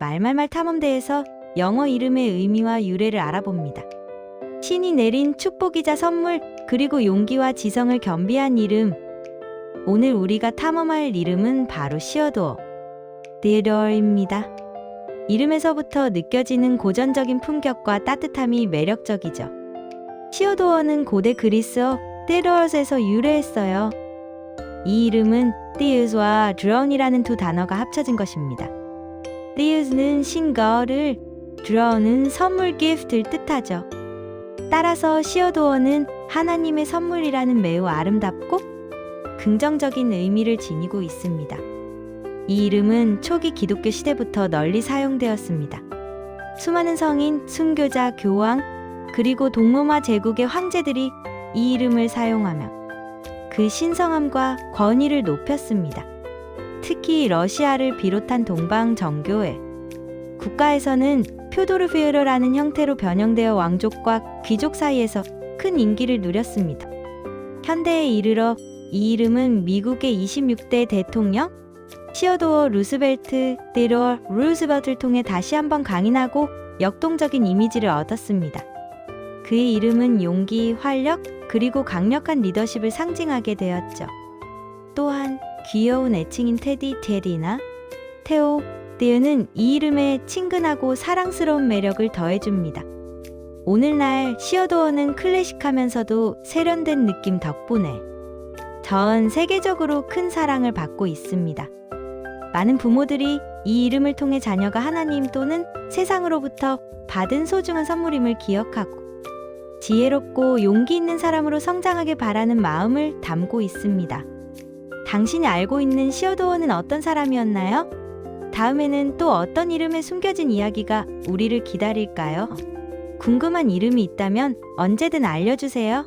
말말말 탐험대에서 영어 이름의 의미와 유래를 알아봅니다. 신이 내린 축복이자 선물, 그리고 용기와 지성을 겸비한 이름. 오늘 우리가 탐험할 이름은 바로 시어도어, 데러입니다. 이름에서부터 느껴지는 고전적인 품격과 따뜻함이 매력적이죠. 시어도어는 고대 그리스어 데러스에서 유래했어요. 이 이름은 띠우스와 드론이라는 두 단어가 합쳐진 것입니다. 띠우스는 신거를, 드론은 선물 기프트를 뜻하죠. 따라서 시어도어는 하나님의 선물이라는 매우 아름답고 긍정적인 의미를 지니고 있습니다. 이 이름은 초기 기독교 시대부터 널리 사용되었습니다. 수많은 성인, 순교자, 교황, 그리고 동로마 제국의 황제들이 이 이름을 사용하며 그 신성함과 권위를 높였습니다. 특히 러시아를 비롯한 동방 정교회 국가에서는 표도르피으로라는 형태로 변형되어 왕족과 귀족 사이에서 큰 인기를 누렸습니다. 현대에 이르러 이 이름은 미국의 26대 대통령 시어도어 루스벨트 데로어 루스벨트를 통해 다시 한번 강인하고 역동적인 이미지를 얻었습니다. 그의 이름은 용기, 활력, 그리고 강력한 리더십을 상징하게 되었죠. 또한 귀여운 애칭인 테디 테디나 테오 데우는 이 이름에 친근하고 사랑스러운 매력을 더해줍니다. 오늘날 시어도어는 클래식하면서도 세련된 느낌 덕분에 전 세계적으로 큰 사랑을 받고 있습니다. 많은 부모들이 이 이름을 통해 자녀가 하나님 또는 세상으로부터 받은 소중한 선물임을 기억하고 지혜롭고 용기 있는 사람으로 성장하길 바라는 마음을 담고 있습니다. 당신이 알고 있는 시어도어는 어떤 사람이었나요? 다음에는 또 어떤 이름에 숨겨진 이야기가 우리를 기다릴까요? 궁금한 이름이 있다면 언제든 알려주세요.